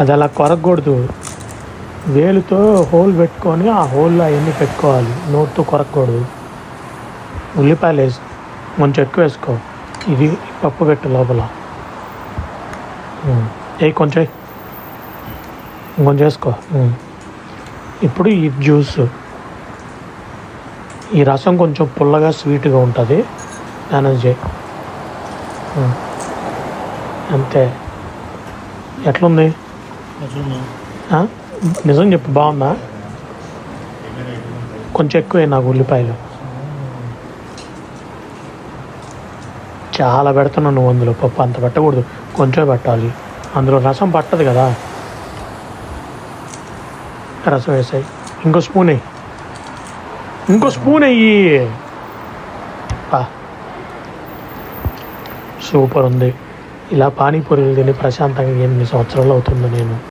అది అలా కొరకూడదు వేలుతో హోల్ పెట్టుకొని ఆ హోల్లో అవన్నీ పెట్టుకోవాలి. నోట్తో కొరకూడదు ఉల్లిపాయలు వేసి కొంచెం ఎక్కువ వేసుకో. ఇది పప్పు పెట్టు లోపల. ఏ కొంచెం కొంచెం వేసుకో. ఇప్పుడు ఈ జ్యూస్. ఈ రసం కొంచెం పుల్లగా స్వీట్గా ఉంటుంది. మేనేజ్ చేయి. అంతే. ఎట్లుంది? నిజం చెప్పు బాగుందా? కొంచెం ఎక్కువే నాకు ఉల్లిపాయలు. చాలా పెడుతున్నావు నువ్వు అందులో పప్పు అంత పెట్టకూడదు. కొంచెం పెట్టాలి. అందులో రసం పట్టదు కదా. రసం వేసాయి. ఇంకో స్పూన్ అయ్యి ఇంకో స్పూన్ అయ్యి సూపర్ ఉంది. ఇలా పానీపూరీలు తిని ప్రశాంతంగా ఎన్ని సంవత్సరాలు అవుతుందో నేను.